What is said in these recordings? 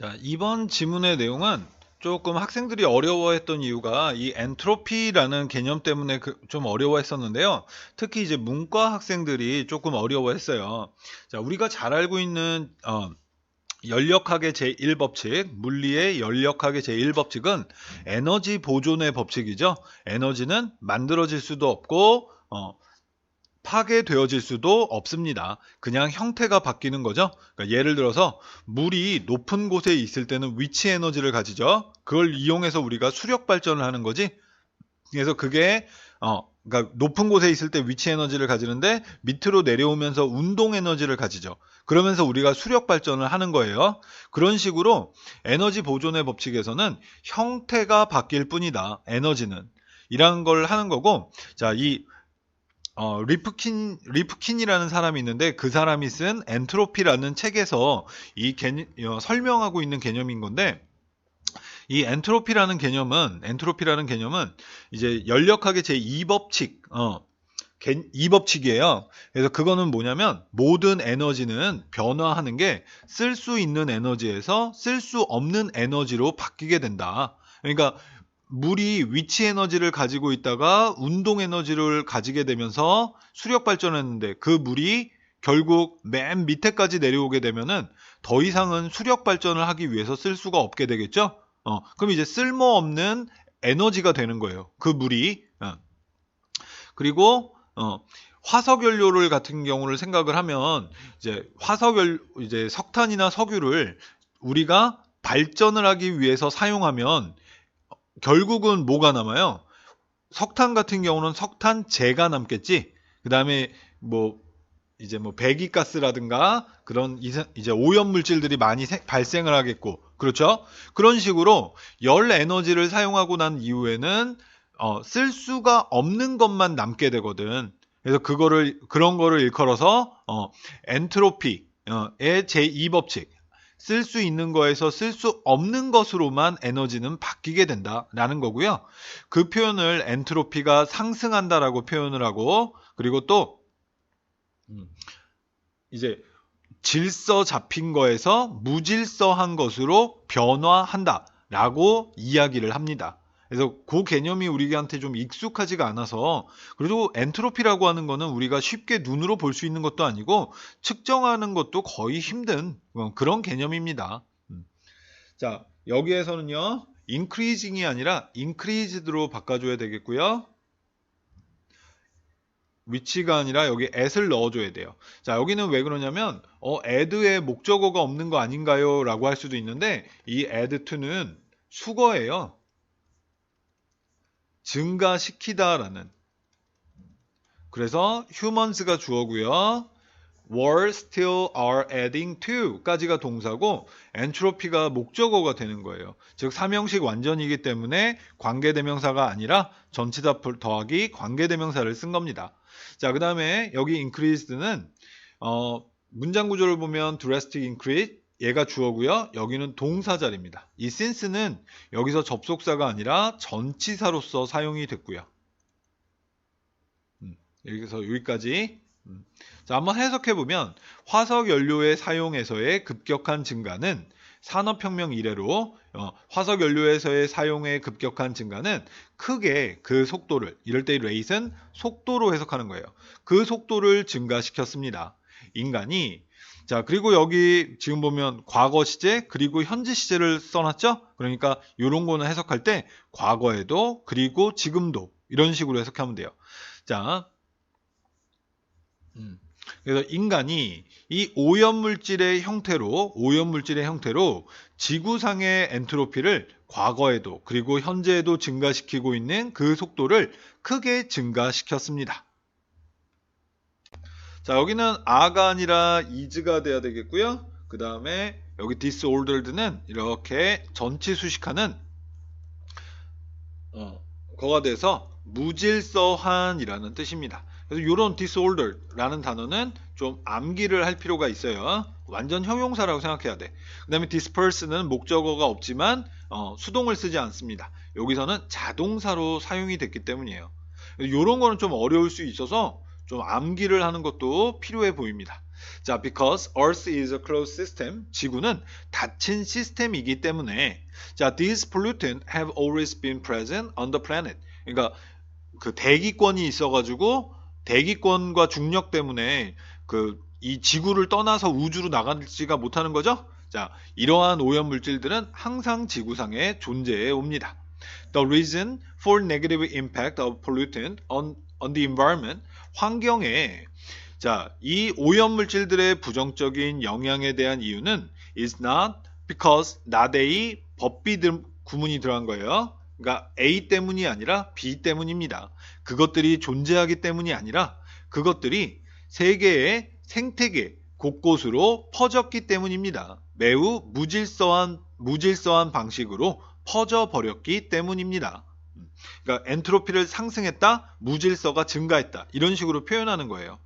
자, 이번 지문의 내용은 조금 학생들이 어려워했던 이유가 이 엔트로피라는 개념 때문에 그- 좀 어려워했었는데요. 특히 이제 문과 학생들이 조금 어려워했어요. 자, 우리가 잘 알고 있는 어, 연력학의 제1법칙, 물리의 연력학의 제1법칙은 에너지 보존의 법칙이죠. 에너지는 만들어질 수도 없고 어, 파괴되어질 수도 없습니다. 그냥 형태가 바뀌는 거죠. 그러니까 예를 들어서 물이 높은 곳에 있을 때는 위치 에너지를 가지죠. 그걸 이용해서 우리가 수력 발전을 하는 거지. 그래서 그게 어 그러니까 높은 곳에 있을 때 위치 에너지를 가지는데 밑으로 내려오면서 운동 에너지를 가지죠. 그러면서 우리가 수력 발전을 하는 거예요. 그런 식으로 에너지 보존의 법칙에서는 형태가 바뀔 뿐이다. 에너지는 이런 걸 하는 거고 자, 이 어, 리프킨, 리프킨이라는 사람이 있는데 그 사람이 쓴 엔트로피라는 책에서 이 개념, 어, 설명하고 있는 개념인 건데 이 엔트로피라는 개념은, 엔트로피라는 개념은 이제 연력학의 제 2법칙, 어, 2법칙이에요. 그래서 그거는 뭐냐면 모든 에너지는 변화하는 게 쓸 수 있는 에너지에서 쓸 수 없는 에너지로 바뀌게 된다. 그러니까 물이 위치 에너지를 가지고 있다가 운동 에너지를 가지게 되면서 수력 발전했는데 그 물이 결국 맨 밑에까지 내려오게 되면은 더 이상은 수력 발전을 하기 위해서 쓸 수가 없게 되겠죠? 어, 그럼 이제 쓸모없는 에너지가 되는 거예요. 그 물이. 어. 그리고 어, 화석 연료를 같은 경우를 생각을 하면 이제 화석 연 이제 석탄이나 석유를 우리가 발전을 하기 위해서 사용하면 결국은 뭐가 남아요? 석탄 같은 경우는 석탄재가 남겠지. 그 다음에 뭐 이제 뭐 배기가스라든가 그런 이제 오염 물질들이 많이 발생을 하겠고 그렇죠? 그런 식으로 열 에너지를 사용하고 난 이후에는 어, 쓸 수가 없는 것만 남게 되거든. 그래서 그거를 그런 거를 일컬어서 어, 엔트로피의 제2법칙 쓸 수 있는 거에서 쓸 수 없는 것으로만 에너지는 바뀌게 된다라는 거고요. 그 표현을 엔트로피가 상승한다라고 표현을 하고 그리고 또 이제 질서 잡힌 거에서 무질서한 것으로 변화한다라고 이야기를 합니다. 그래서 그 개념이 우리한테 좀 익숙하지가 않아서 그리고 엔트로피라고 하는 거는 우리가 쉽게 눈으로 볼 수 있는 것도 아니고 측정하는 것도 거의 힘든 그런 개념입니다. 자 여기에서는요 increasing이 아니라 increased로 바꿔줘야 되겠고요. 위치가 아니라 여기 at을 넣어줘야 돼요. 자, 여기는 왜 그러냐면, 어, add의 목적어가 없는 거 아닌가요? 라고 할 수도 있는데, 이 add to는 수거예요. 증가시키다라는. 그래서 humans가 주어고요. were still are adding to 까지가 동사고 엔트로피가 목적어가 되는 거예요. 즉 삼형식 완전이기 때문에 관계대명사가 아니라 전치사 더하기 관계대명사를 쓴 겁니다. 자, 그 다음에 여기 increased는 어, 문장 구조를 보면 drastic increase 얘가 주어고요. 여기는 동사 자리입니다. 이 since는 여기서 접속사가 아니라 전치사로서 사용이 됐고요. 음, 여기서 여기까지 음. 자, 한번 해석해 보면 화석 연료의 사용에서의 급격한 증가는 산업혁명 이래로 어, 화석 연료에서의 사용의 급격한 증가는 크게 그 속도를 이럴 때 레이트는 속도로 해석하는 거예요. 그 속도를 증가시켰습니다. 인간이 자 그리고 여기 지금 보면 과거 시제 그리고 현재 시제를 써놨죠. 그러니까 이런 거는 해석할 때 과거에도 그리고 지금도 이런 식으로 해석하면 돼요. 자 음. 그래서 인간이 이 오염물질의 형태로 오염물질의 형태로 지구상의 엔트로피를 과거에도 그리고 현재에도 증가시키고 있는 그 속도를 크게 증가시켰습니다. 자 여기는 아가 아니라 이즈가 돼야 되겠고요. 그 다음에 여기 disordered는 이렇게 전치 수식하는 어, 거가 돼서 무질서한이라는 뜻입니다. 그래서 이런 disorder라는 단어는 좀 암기를 할 필요가 있어요. 완전 형용사라고 생각해야 돼. 그 다음에 disperse는 목적어가 없지만 어, 수동을 쓰지 않습니다. 여기서는 자동사로 사용이 됐기 때문이에요. 이런 거는 좀 어려울 수 있어서 좀 암기를 하는 것도 필요해 보입니다. 자, because Earth is a closed system. 지구는 닫힌 시스템이기 때문에 자, these pollutants have always been present on the planet. 그러니까 그 대기권이 있어가지고 대기권과 중력 때문에 그 이 지구를 떠나서 우주로 나가지가 못하는 거죠. 자, 이러한 오염 물질들은 항상 지구상에 존재해 옵니다. The reason for negative impact of pollutant on, on the environment, 환경에 자, 이 오염 물질들의 부정적인 영향에 대한 이유는 is not because not A 법비 구문이 들어간 거예요. 그러니까 A 때문이 아니라 B 때문입니다. 그것들이 존재하기 때문이 아니라 그것들이 세계의 생태계 곳곳으로 퍼졌기 때문입니다. 매우 무질서한 무질서한 방식으로 퍼져 버렸기 때문입니다. 그러니까 엔트로피를 상승했다, 무질서가 증가했다 이런 식으로 표현하는 거예요.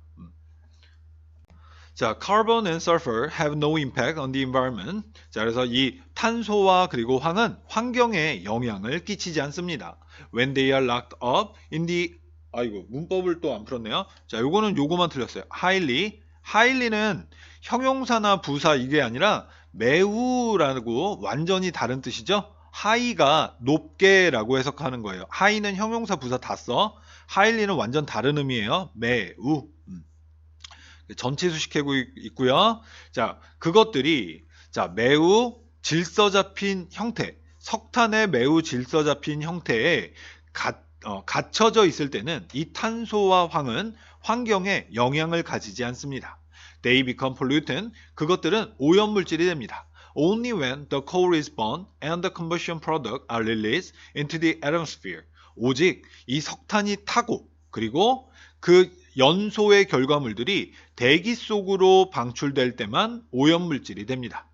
자, carbon and sulfur have no impact on the environment. 자, 그래서 이 탄소와 그리고 황은 환경에 영향을 끼치지 않습니다. When they are locked up in the 아이고 문법을 또 안 풀었네요. 자, 요거는 요거만 틀렸어요. highly highly는 형용사나 부사 이게 아니라 매우라고 완전히 다른 뜻이죠. High가 높게라고 해석하는 거예요. high는 형용사 부사 다 써. highly는 완전 다른 의미예요. 매우. 음. 전체 수식하고 있고요. 자, 그것들이 자, 매우 질서 잡힌 형태, 석탄의 매우 질서 잡힌 형태에 가, 어, 갇혀져 있을 때는 이 탄소와 황은 환경에 영향을 가지지 않습니다. They become pollutant. 그것들은 오염물질이 됩니다. Only when the coal is burned and the combustion product are released into the atmosphere. 오직 이 석탄이 타고 그리고 그 연소의 결과물들이 대기 속으로 방출될 때만 오염물질이 됩니다.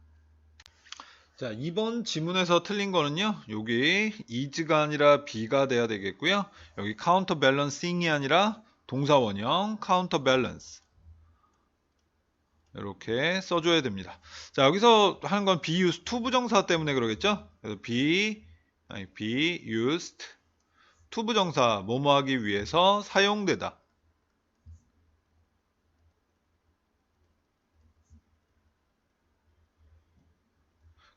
자, 이번 지문에서 틀린 거는요. 여기 is가 아니라 be가 돼야 되겠고요. 여기 counterbalancing이 아니라 동사 원형 counterbalance 이렇게 써줘야 됩니다. 자, 여기서 하는 건 be used to 부정사 때문에 그러겠죠? 그래서 be, 아니, be used to 부정사 뭐뭐 하기 위해서 사용되다.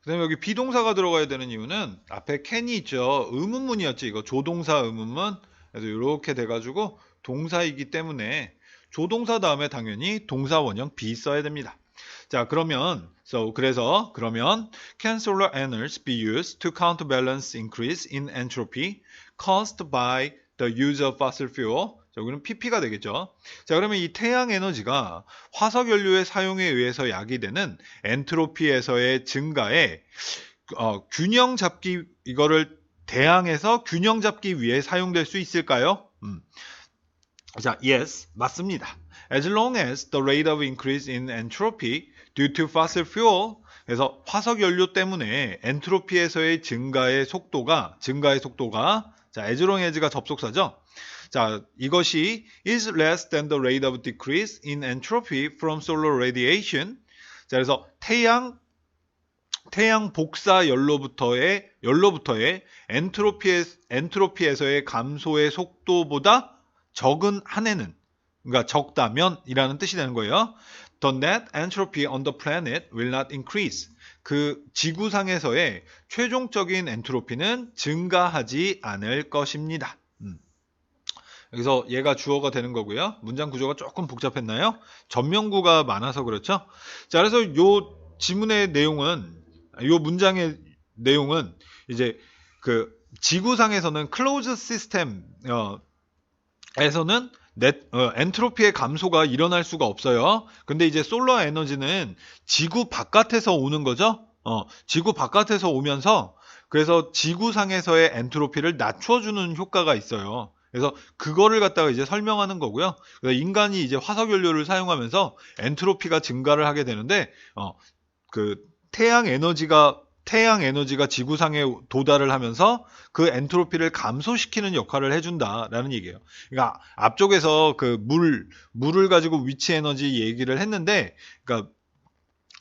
그 다음에 여기 비동사가 들어가야 되는 이유는 앞에 can이 있죠. 의문문이었지. 이거 조동사 의문문. 그래서 이렇게 돼가지고 동사이기 때문에 조동사 다음에 당연히 동사 원형 be 써야 됩니다. 자 그러면 so 그래서 그러면 can solar energy be used to counterbalance increase in entropy caused by the use of fossil fuel 자, 여기는 pp가 되겠죠. 자, 그러면 이 태양 에너지가 화석 연료의 사용에 의해서 야기되는 엔트로피에서의 증가에 어, 균형 잡기 이거를 대항해서 균형 잡기 위해 사용될 수 있을까요? 음. 자, yes, 맞습니다. As long as the rate of increase in entropy due to fossil fuel 그래서 화석 연료 때문에 엔트로피에서의 증가의 속도가 증가의 속도가 자, as long as가 접속사죠. 자, 이것이 is less than the rate of decrease in entropy from solar radiation. 자, 그래서 태양 태양 복사 연로부터의 연로부터의 엔트로피에, 엔트로피에서의 감소의 속도보다 적은 한 해는 그러니까 적다면이라는 뜻이 되는 거예요. The net entropy on the planet will not increase. 그 지구상에서의 최종적인 엔트로피는 증가하지 않을 것입니다. 여기서 얘가 주어가 되는 거고요. 문장 구조가 조금 복잡했나요? 전명구가 많아서 그렇죠. 자, 그래서 요 지문의 내용은 요 문장의 내용은 이제 그 지구상에서는 클로즈 시스템 어, 에서는 넷, 어, 엔트로피의 감소가 일어날 수가 없어요. 근데 이제 솔러 에너지는 지구 바깥에서 오는 거죠. 어, 지구 바깥에서 오면서 그래서 지구상에서의 엔트로피를 낮춰주는 효과가 있어요. 그래서 그거를 갖다가 이제 설명하는 거고요. 인간이 이제 화석 연료를 사용하면서 엔트로피가 증가를 하게 되는데 어, 그 태양 에너지가 태양 에너지가 지구상에 도달을 하면서 그 엔트로피를 감소시키는 역할을 해준다라는 얘기예요. 그러니까 앞쪽에서 그 물, 물을 가지고 위치 에너지 얘기를 했는데, 그러니까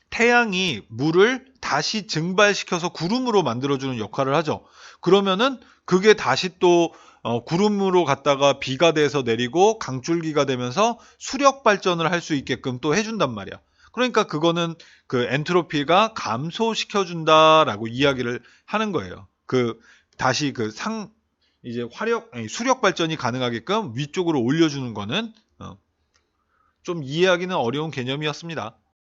태양이 물을 다시 증발시켜서 구름으로 만들어주는 역할을 하죠. 그러면은 그게 다시 또 어, 구름으로 갔다가 비가 돼서 내리고 강줄기가 되면서 수력 발전을 할 수 있게끔 또 해준단 말이야. 그러니까 그거는 그 엔트로피가 감소시켜준다라고 이야기를 하는 거예요. 그 다시 그 상 이제 화력 아니, 수력 발전이 가능하게끔 위쪽으로 올려주는 거는 어, 좀 이해하기는 어려운 개념이었습니다.